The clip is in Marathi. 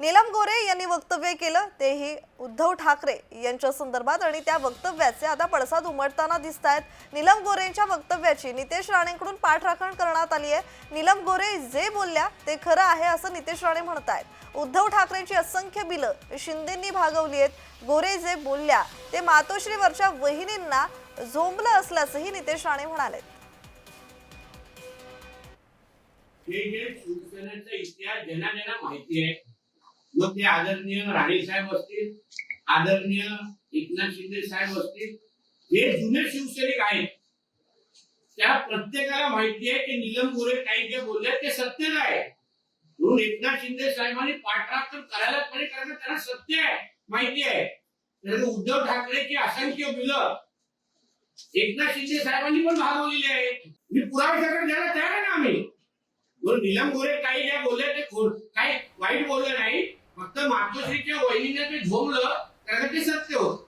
नीलम गोरे यांनी वक्तव्य केलं तेही उद्धव ठाकरे यांच्या संदर्भात आणि त्या वक्तव्याचे आता पडसाद उमटताना दिसत आहेत नीलम गोरेंच्या वक्तव्याची नितेश राणेंकडून पाठराखण करण्यात आली आहे. नीलम गोरे जे बोलल्या ते खरं आहे असं नितेश राणे म्हणतायत. उद्धव ठाकरेंची असंख्य बिलं शिंदेंनी भागवली आहेत. गोरे जे बोलल्या ते मातोश्रीवरच्या वहिनींना झोंबलं असल्याचंही नितेश राणे म्हणाले हे शिवसेनेचा इतिहास ज्यांना ज्यांना माहिती आहे मग ते आदरणीय राणे साहेब असतील आदरणीय एकनाथ शिंदे साहेब असतील हे जुने शिवसैनिक आहेत. त्या प्रत्येकाला माहिती आहे की निलम गोरे काही जे बोलले ते सत्य आहे म्हणून एकनाथ शिंदे साहेबांनी पाठराखण करायला पाहिजे कारण त्यांना सत्य आहे माहिती आहे. तर उद्धव ठाकरेची असंख्य बिलं एकनाथ शिंदे साहेबांनी पण भागवलेली आहे मी पुरावे सगळं द्यायला तयार आहे ना आम्ही. म्हणून निलम गोरे काही ज्या बोलले ते काही वाईट बोलले नाही फक्त मातोश्रीच्या वहिनीने ते झोमलं कारण ते सत्य होत.